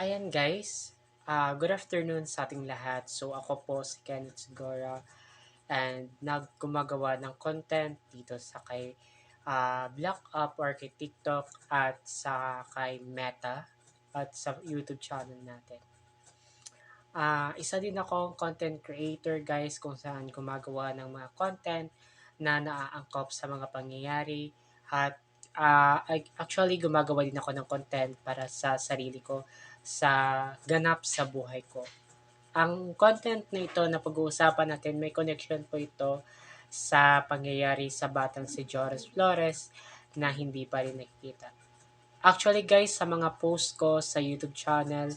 Ayan guys, ah, good afternoon sa ating lahat. So ako po si Kenneth Sigora and naggumagawa ng content dito sa kay ah, Black Up or kay TikTok at sa kay Meta at sa YouTube channel natin. Ah, isa din akong content creator guys kung saan gumagawa ng mga content na naaangkop sa mga pangyayari at ac- actually gumagawa din ako ng content para sa sarili ko sa ganap sa buhay ko. Ang content na ito na pag-uusapan natin, may connection po ito sa pangyayari sa batang si Joris Flores na hindi pa rin nakikita. Actually guys, sa mga post ko sa YouTube channel,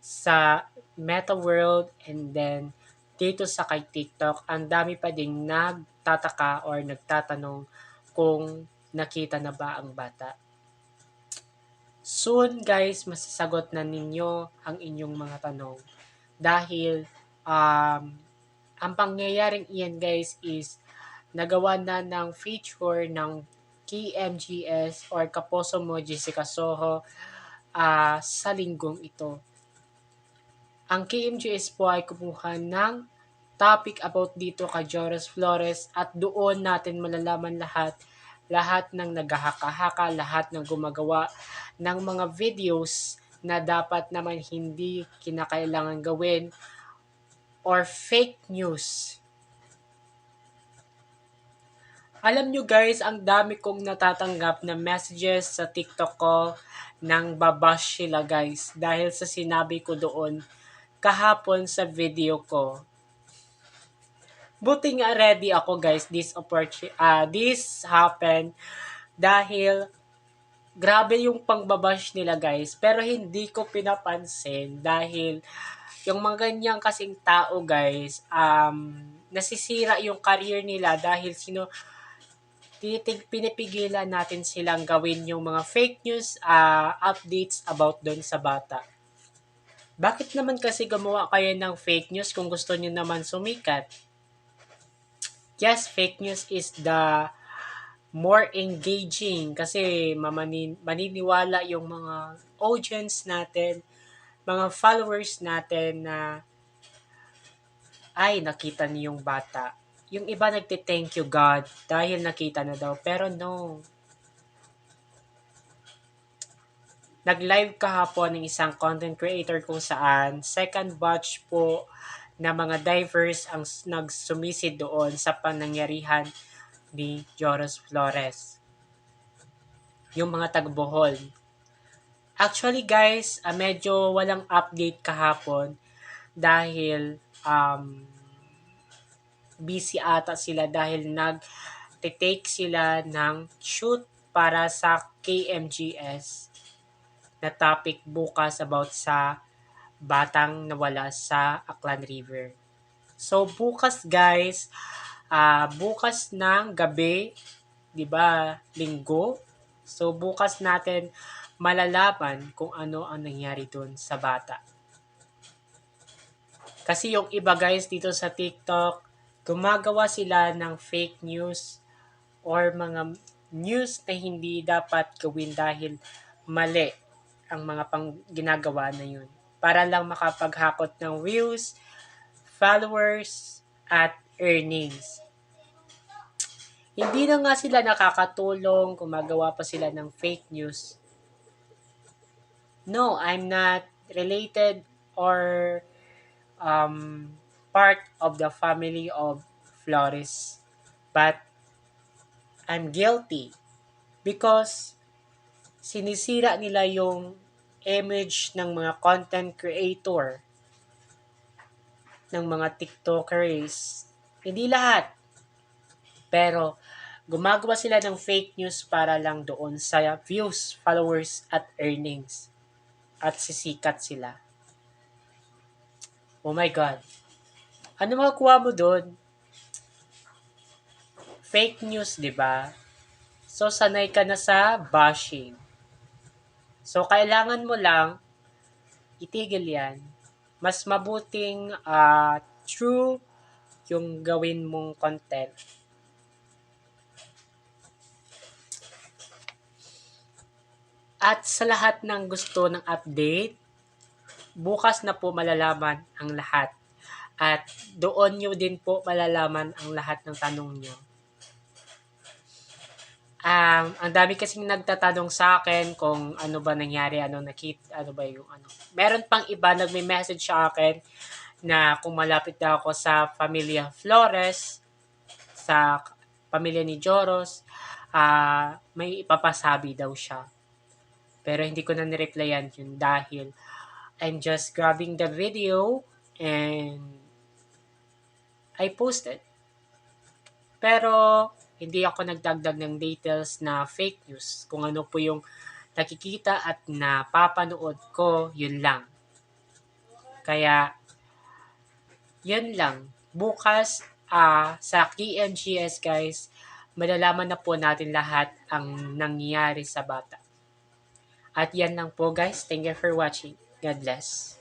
sa Meta World, and then dito sa kay TikTok, ang dami pa ding nagtataka or nagtatanong kung nakita na ba ang bata. Soon guys, masasagot na ninyo ang inyong mga tanong. Dahil um, ang pangyayaring iyan guys is nagawa na ng feature ng KMGS or Kaposo mo Jessica Soho ah, sa linggong ito. Ang KMGS po ay kumuha ng topic about dito kay Joris Flores at doon natin malalaman lahat lahat ng naghahaka-haka, lahat ng gumagawa ng mga videos na dapat naman hindi kinakailangan gawin or fake news. Alam nyo guys, ang dami kong natatanggap na messages sa TikTok ko nang babash sila guys dahil sa sinabi ko doon kahapon sa video ko. Buti nga ready ako guys this opportunity ah this happened dahil grabe yung pangbabash nila guys pero hindi ko pinapansin dahil yung mga ganyan kasing tao guys um nasisira yung career nila dahil sino titig pinipigilan natin silang gawin yung mga fake news ah, updates about doon sa bata. Bakit naman kasi gumawa kayo ng fake news kung gusto niyo naman sumikat? Yes, fake news is the more engaging kasi mamanin, maniniwala yung mga audience natin, mga followers natin na ay nakita niyo yung bata. Yung iba nagte-thank you God dahil nakita na daw. Pero no. Nag-live kahapon ng isang content creator kung saan second batch po na mga divers ang nagsumisid doon sa panangyarihan ni Joros Flores. Yung mga tagbohol. Actually guys, ah, medyo walang update kahapon dahil um, busy ata sila dahil nag take sila ng shoot para sa KMGS na topic bukas about sa batang nawala sa Aklan River. So bukas guys, ah bukas ng gabi, 'di ba? Linggo. So bukas natin malalaman kung ano ang nangyari doon sa bata. Kasi yung iba guys dito sa TikTok, gumagawa sila ng fake news or mga news na hindi dapat gawin dahil mali ang mga pang ginagawa na yun. Para lang makapaghakot ng views, followers, at earnings. Hindi na nga sila nakakatulong, gumagawa pa sila ng fake news. No, I'm not related or um, part of the family of Flores. But I'm guilty because sinisira nila yung image ng mga content creator, ng mga TikTokers. Hindi lahat. Pero gumagawa sila ng fake news para lang doon sa views, followers, at earnings. At sisikat sila. Oh my God. Ano makukuha mo doon? Fake news, di ba? So, sanay ka na sa bashing. So, kailangan mo lang itigil yan. Mas mabuting ah, true yung gawin mong content. At sa lahat ng gusto ng update, bukas na po malalaman ang lahat. At doon nyo din po malalaman ang lahat ng tanong nyo. Um, ang dami kasing nagtatanong sa akin kung ano ba nangyari, ano nakita, ano ba yung ano. Meron pang iba nagme-message sa akin na kung malapit daw ako sa pamilya Flores, sa pamilya ni Joros, ah may ipapasabi daw siya. Pero hindi ko na nireplyan yun dahil I'm just grabbing the video and I posted. Pero hindi ako nagdagdag ng details na fake news. Kung ano po yung nakikita at napapanood ko, yun lang. Kaya, yun lang. Bukas, ah sa KMGS guys, malalaman na po natin lahat ang nangyayari sa bata. At yan lang po guys. Thank you for watching. God bless.